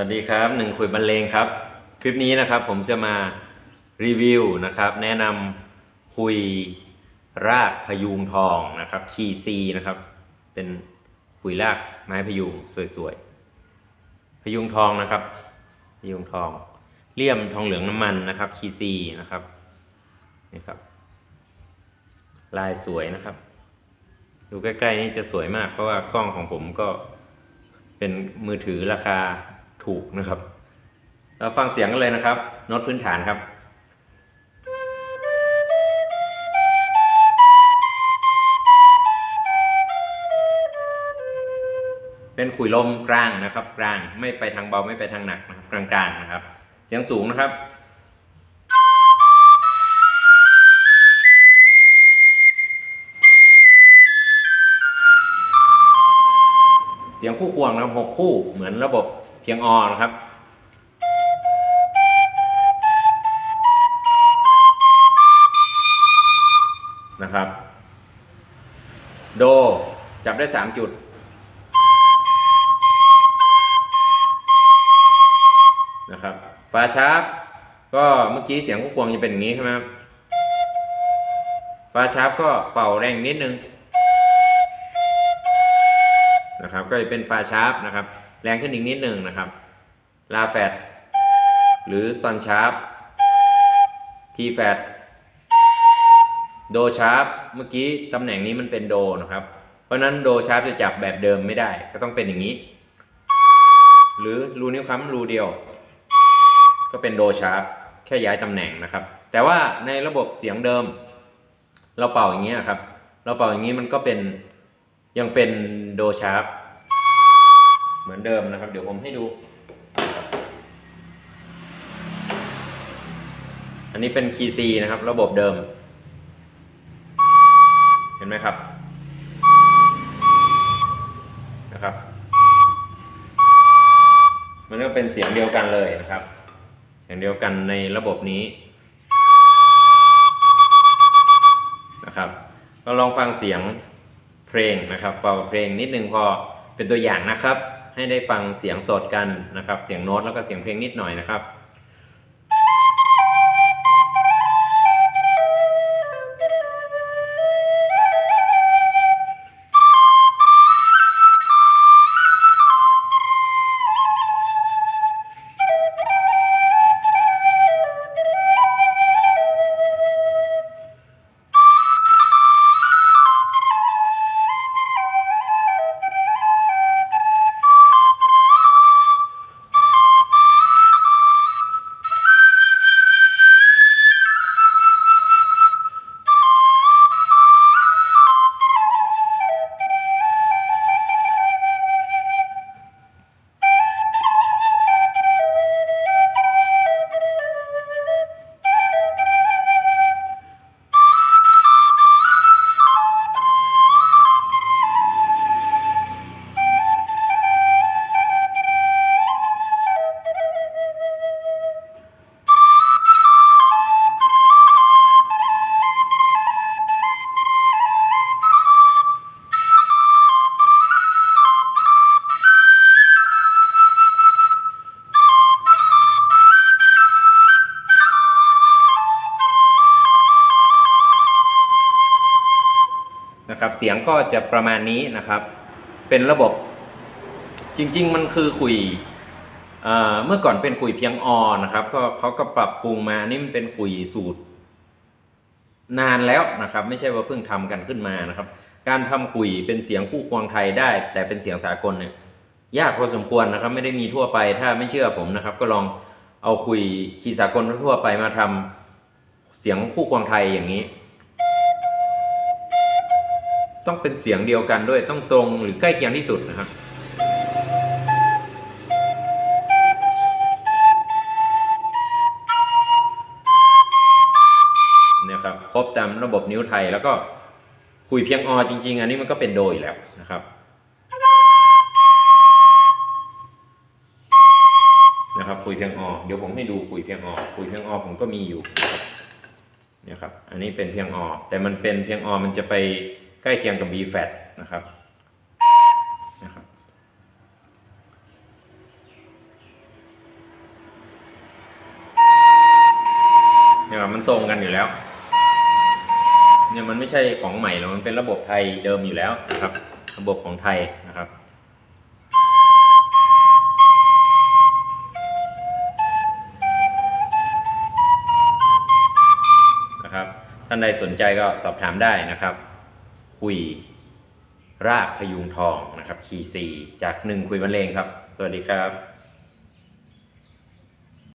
วัสดีครับหนึ่งคุยบรรเลงครับ คลิปนี้นะครับผมจะมารีวิวนะครับ แนะนำคุยรากพยุงทองนะครับคีซีนะครับ เป็นคุยรากไม้พยุงสวยๆ พยุงทองนะครับ พยุงทองเลี่ยมทองเหลืองน้ำมันนะครับคีซีนะครับนี่ครับ ลายสวยนะครับ ดูใกล้ๆนี่จะสวยมากเพราะว่ากล้องของผมก็เป็นมือถือราคา ถูกนะครับเราฟังเสียงกันเลยนะครับโน้ตพื้นฐานครับเป็นขุยลมกลางนะครับ กลางไม่ไปทางเบาไม่ไปทางหนักนะครับกลางๆนะครับ เสียงสูงนะครับ เสียงคู่ควงนะครับหกคู่เหมือนระบบ พียงอนะครับ นะครับ โดจับได้สามจุด นะครับฟาชาร์ปก็เมื่อกี้เสียงคู่ควงจะเป็นอย่างนี้ใช่ไหมครับฟาชาร์ปก็เป่าแรงนิดนึง นะครับ ก็จะเป็นฟาชาร์ปนะครับ แรงขึ้นอีกนิดหนึ่งนะครับ ลาแฟดหรือซอนชาร์ปทีแฟดโดชาร์ปเมื่อกี้ตำแหน่งนี้มันเป็นโดนะครับ เพราะนั้นโดชาร์ปจะจับแบบเดิมไม่ได้ ก็ต้องเป็นอย่างนี้ หรือรูนิ้วค้ำรูเดียว ก็เป็นโดชาร์ปแค่ย้ายตำแหน่งนะครับ แต่ว่าในระบบเสียงเดิม เราเป่าอย่างนี้ครับ เราเป่าอย่างนี้มันก็เป็นยังเป็นโดชาร์ป เหมือนเดิมนะครับ เดี๋ยวผมให้ดู อันนี้เป็นคีซีนะครับ ระบบเดิม เห็นไหมครับนะครับ มันก็เป็นเสียงเดียวกันเลยนะครับ เสียงเดียวกันในระบบนี้นะครับเราลองฟังเสียงเพลงนะครับเป่าเพลงนิดนึงพอเป็นตัวอย่างนะครับ ให้ได้ฟังเสียงสดกันนะครับ เสียงโน้ตแล้วก็เสียงเพลงนิดหน่อยนะครับ นะครับ เสียงก็จะประมาณนี้นะครับ เป็นระบบจริง ๆ มันคือคุยเอ่อเมื่อก่อนเป็นคุยเพียงออนะครับ ก็เขาก็ปรับปรุงมานี่มันเป็นคุยสูตร นานแล้วนะครับ ไม่ใช่ว่าเพิ่งทำกันขึ้นมานะครับ การทำคุยเป็นเสียงคู่ควงไทยได้ แต่เป็นเสียงสากลเนี่ยยากพอสมควรนะครับ ไม่ได้มีทั่วไปถ้าไม่เชื่อผมนะครับ ก็ลองเอาคุยคีสากลทั่วไปมาทำเสียงคู่ควงไทยอย่างนี้ ต้องเป็นเสียงเดียวกันด้วยต้องตรงหรือใกล้เคียงที่สุดนะครับเนี่ยครับครบตามระบบนิ้วไทยแล้วก็คุยเพียงอจริง ๆ อันนี้มันก็เป็นโดอยู่แล้วนะครับนะครับคุยเพียงอเดี๋ยวผมให้ดูคุยเพียงอคุยเพียงอผมก็มีอยู่เนี่ยครับอันนี้เป็นเพียงอแต่มันเป็นเพียงอมันจะไป ใกล้เคียงกับ B flat นะครับนะครับ เนี่ยมันตรงกันอยู่แล้ว เนี่ยมันไม่ใช่ของใหม่หรอกมันเป็นระบบไทยเดิมอยู่แล้วนะครับ ระบบของไทยนะครับนะครับ ท่านใดสนใจก็สอบถามได้นะครับ คุยรากพยุงทองนะครับคีซีจากหนึ่งคุยบรรเลงครับ สวัสดีครับ